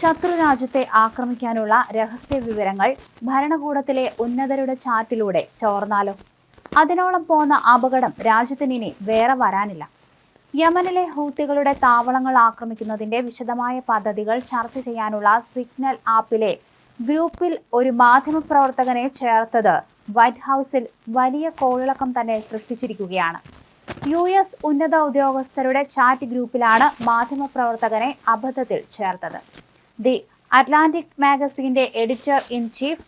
ശത്രു രാജ്യത്തെ ആക്രമിക്കാനുള്ള രഹസ്യ വിവരങ്ങൾ ഭരണകൂടത്തിലെ ഉന്നതരുടെ ചാറ്റിലൂടെ ചോർന്നാലോ? അതിനോളം പോന്ന അപകടം രാജ്യത്തിനിനി വേറെ വരാനില്ല. യമനിലെ ഹൂത്തികളുടെ താവളങ്ങൾ ആക്രമിക്കുന്നതിന്റെ വിശദമായ പദ്ധതികൾ ചർച്ച ചെയ്യാനുള്ള സിഗ്നൽ ആപ്പിലെ ഗ്രൂപ്പിൽ ഒരു മാധ്യമപ്രവർത്തകനെ ചേർത്തത് വൈറ്റ് ഹൗസിൽ വലിയ കോളിളക്കം തന്നെ സൃഷ്ടിച്ചിരിക്കുകയാണ്. യു എസ് ഉന്നത ഉദ്യോഗസ്ഥരുടെ ചാറ്റ് ഗ്രൂപ്പിലാണ് മാധ്യമപ്രവർത്തകനെ അബദ്ധത്തിൽ ചേർത്തത്. ദി അറ്റ്ലാന്റിക് മാഗസീന്റെ എഡിറ്റർ ഇൻ ചീഫ്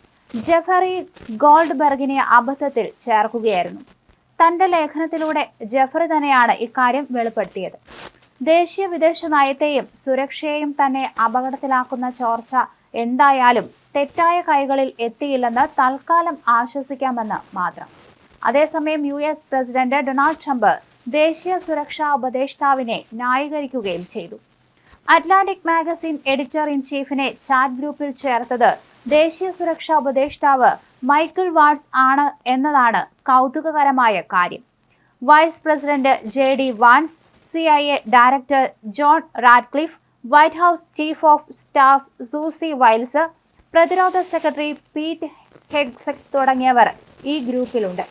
ജെഫറി ഗോൾഡ്ബർഗിനെ അബദ്ധത്തിൽ ചേർക്കുകയായിരുന്നു. തന്റെ ലേഖനത്തിലൂടെ ജെഫറി തന്നെയാണ് ഇക്കാര്യം വെളിപ്പെടുത്തിയത്. ദേശീയ വിദേശ നയത്തെയും സുരക്ഷയെയും തന്നെ അപകടത്തിലാക്കുന്ന ചോർച്ച എന്തായാലും തെറ്റായ കൈകളിൽ എത്തിയില്ലെന്ന് തൽക്കാലം ആശ്വസിക്കാമെന്ന് മാത്രം. അതേസമയം U S president Donald Trump ദേശീയ സുരക്ഷാ ഉപദേഷ്ടാവിനെ ന്യായീകരിക്കുകയും ചെയ്തു. അറ്റ്ലാന്റിക് മാഗസിൻ എഡിറ്റർ ഇൻ ചീഫിനെ ചാറ്റ് ഗ്രൂപ്പിൽ ചേർത്തത് ദേശീയ സുരക്ഷാ ഉപദേഷ്ടാവ് മൈക്കിൾ വാട്സ് ആണ് എന്നതാണ് കൗതുകകരമായ കാര്യം. Vice president J D Vance C I A director John Ratcliffe White House chief of staff Susie Wiles പ്രതിരോധ സെക്രട്ടറി പീറ്റ് ഹെഗ്സെക് തുടങ്ങിയവർ ഈ ഗ്രൂപ്പിലുണ്ട്.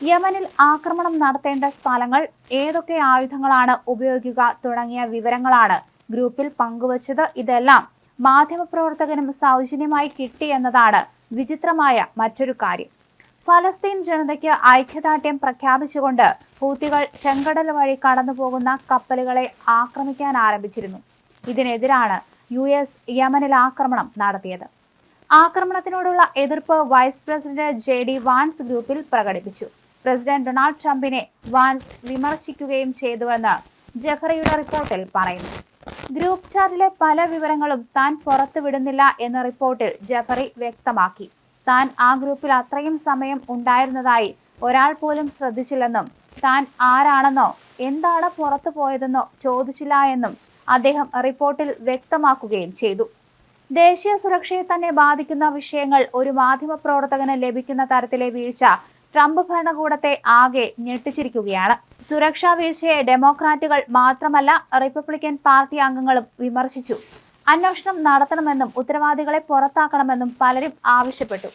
യമനിൽ ആക്രമണം നടത്തേണ്ട സ്ഥലങ്ങൾ ഏതൊക്കെ ആയുധങ്ങളാണ് ഉപയോഗിക്കുക തുടങ്ങിയ വിവരങ്ങളാണ് ഗ്രൂപ്പിൽ പങ്കുവച്ചത് ഇതെല്ലാം മാധ്യമപ്രവർത്തകനും സൗജന്യമായി കിട്ടി എന്നതാണ് വിചിത്രമായ മറ്റൊരു കാര്യം. ഫലസ്തീൻ ജനതയ്ക്ക് ഐക്യദാർഢ്യം പ്രഖ്യാപിച്ചുകൊണ്ട് ഹൂത്തികൾ ചെങ്കടൽ വഴി കടന്നുപോകുന്ന കപ്പലുകളെ ആക്രമിക്കാൻ ആരംഭിച്ചിരുന്നു. ഇതിനെതിരാണ് യു എസ് യമനിൽ ആക്രമണം നടത്തിയത്. ആക്രമണത്തിനോടുള്ള എതിർപ്പ് vice president J D Vance ഗ്രൂപ്പിൽ പ്രകടിപ്പിച്ചു. പ്രസിഡന്റ് ഡൊണാൾഡ് ട്രംപിനെ വാൻസ് വിമർശിക്കുകയും ചെയ്തുവെന്ന് ജഹറയുടെ റിപ്പോർട്ടിൽ പറയുന്നു. ഗ്രൂപ്പ് ചാറ്റിലെ പല വിവരങ്ങളും താൻ പുറത്തുവിടുന്നില്ല എന്ന റിപ്പോർട്ടിൽ ജഫറി വ്യക്തമാക്കി. താൻ ആ ഗ്രൂപ്പിൽ അത്രയും സമയം ഉണ്ടായിരുന്നതായി ഒരാൾ പോലും ശ്രദ്ധിച്ചില്ലെന്നും താൻ ആരാണെന്നോ എന്താണ് പുറത്തു പോയതെന്നോ ചോദിച്ചില്ല എന്നും അദ്ദേഹം റിപ്പോർട്ടിൽ വ്യക്തമാക്കുകയും ചെയ്തു. ദേശീയ സുരക്ഷയെ തന്നെ ബാധിക്കുന്ന വിഷയങ്ങൾ ഒരു മാധ്യമപ്രവർത്തകന് ലഭിക്കുന്ന തരത്തിലെ വീഴ്ച ട്രംപ് ഭരണകൂടത്തെ ആകെ ഞെട്ടിച്ചിരിക്കുകയാണ്. സുരക്ഷാ വീഴ്ചയെ ഡെമോക്രാറ്റുകൾ മാത്രമല്ല റിപ്പബ്ലിക്കൻ പാർട്ടി അംഗങ്ങളും വിമർശിച്ചു. അന്വേഷണം നടത്തണമെന്നും ഉത്തരവാദികളെ പുറത്താക്കണമെന്നും പലരും ആവശ്യപ്പെട്ടു.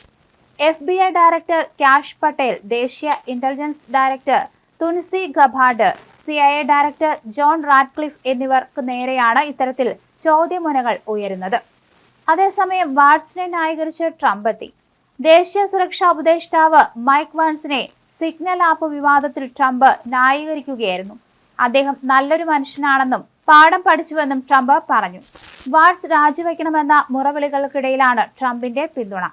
F B I director Kash Patel ദേശീയ intelligence director Tulsi Gabbard C I A director John Ratcliffe എന്നിവർക്ക് നേരെയാണ് ഇത്തരത്തിൽ ചോദ്യമുനകൾ ഉയരുന്നത്. അതേസമയം വാട്സിനെ ന്യായീകരിച്ച് ട്രംപ് എത്തി. ദേശീയ സുരക്ഷാ ഉപദേഷ്ടാവ് മൈക്ക് വാൻസിനെ സിഗ്നൽ ആപ്പ് വിവാദത്തിൽ ട്രംപ് ന്യായീകരിക്കുകയായിരുന്നു. അദ്ദേഹം നല്ലൊരു മനുഷ്യനാണെന്നും പാഠം പഠിച്ചുവെന്നും ട്രംപ് പറഞ്ഞു. വാട്സ് രാജിവെക്കണമെന്ന മുറവിളികൾക്കിടയിലാണ് ട്രംപിന്റെ പിന്തുണ.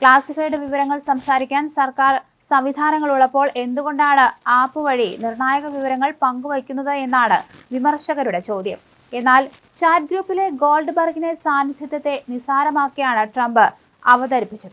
ക്ലാസിഫൈഡ് വിവരങ്ങൾ സംസാരിക്കാൻ സർക്കാർ സംവിധാനങ്ങളുള്ളപ്പോൾ എന്തുകൊണ്ടാണ് ആപ്പ് വഴി നിർണായക വിവരങ്ങൾ പങ്കുവയ്ക്കുന്നത് എന്നാണ് വിമർശകരുടെ ചോദ്യം. എന്നാൽ ചാറ്റ് ഗ്രൂപ്പിലെ ഗോൾഡ് ബർഗിനെ സാന്നിധ്യത്തെ നിസാരമാക്കിയാണ് ട്രംപ് അവതരിപ്പിച്ചത്.